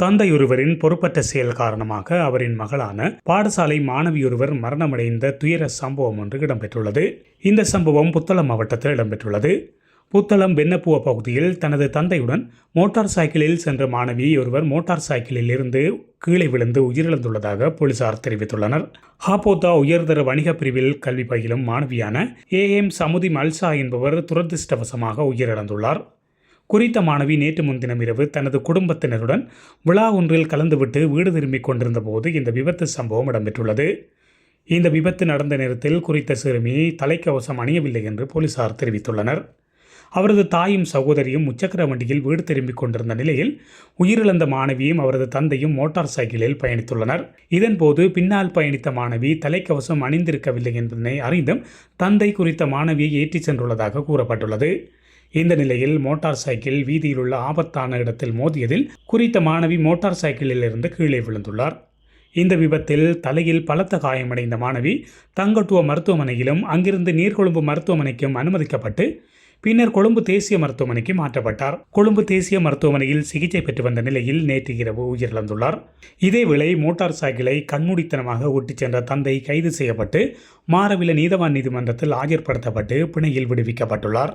தந்தையொருவரின் பொறுப்பற்ற செயல் காரணமாக அவரின் மகளான பாடசாலை மாணவியொருவர் மரணமடைந்த துயர சம்பவம் ஒன்று இடம்பெற்றுள்ளது. இந்த சம்பவம் புத்தளம் மாவட்டத்தில் இடம்பெற்றுள்ளது. புத்தளம் வெண்ணப்புவ பகுதியில் தனது தந்தையுடன் மோட்டார் சைக்கிளில் சென்ற மாணவி ஒருவர் மோட்டார் சைக்கிளில் இருந்து கீழே விழுந்து உயிரிழந்துள்ளதாக போலீசார் தெரிவித்துள்ளனர். ஹாபோதா உயர்தர வணிக பிரிவில் கல்வி பயிலும் மாணவியான ஏ எம் சமுதி மல்சா என்பவர் துரதிருஷ்டவசமாக உயிரிழந்துள்ளார். குறித்த மாணவி நேற்று முன்தினம் இரவு தனது குடும்பத்தினருடன் விழா ஒன்றில் கலந்துவிட்டு வீடு திரும்பிக் கொண்டிருந்த போது இந்த விபத்து சம்பவம் இடம்பெற்றுள்ளது. இந்த விபத்து நடந்த நேரத்தில் குறித்த சிறுமி தலைக்கவசம் அணியவில்லை என்று போலீசார் தெரிவித்துள்ளனர். அவரது தாயும் சகோதரியும் முச்சக்கர வண்டியில் வீடு திரும்பிக் கொண்டிருந்த நிலையில் உயிரிழந்த மாணவியும் அவரது தந்தையும் மோட்டார் சைக்கிளில் பயணித்துள்ளனர். இதன்போது பின்னால் பயணித்த மாணவி தலைக்கவசம் அணிந்திருக்கவில்லை என்பதனை அறிந்தும் தந்தை குறித்த மாணவியை ஏற்றிச் சென்றுள்ளதாக கூறப்பட்டுள்ளது. இந்த நிலையில் மோட்டார் சைக்கிள் வீதியில் உள்ள ஆபத்தான இடத்தில் மோதியதில் குறித்த மாணவி மோட்டார் சைக்கிளில் இருந்து கீழே விழுந்துள்ளார். இந்த விபத்தில் தலையில் பலத்த காயமடைந்த மாணவி தங்கட்டுவ மருத்துவமனையிலும் அங்கிருந்து நீர்கொழும்பு மருத்துவமனைக்கும் அனுமதிக்கப்பட்டு பின்னர் கொழும்பு தேசிய மருத்துவமனைக்கு மாற்றப்பட்டார். கொழும்பு தேசிய மருத்துவமனையில் சிகிச்சை பெற்று வந்த நிலையில் நேற்று இரவு உயிரிழந்துள்ளார். இதேவேளை மோட்டார் சைக்கிளை கண்மூடித்தனமாக ஓட்டிச் சென்ற தந்தை கைது செய்யப்பட்டு மாரவில நீதவான் நீதிமன்றத்தில் ஆஜர்படுத்தப்பட்டு பிணையில் விடுவிக்கப்பட்டுள்ளார்.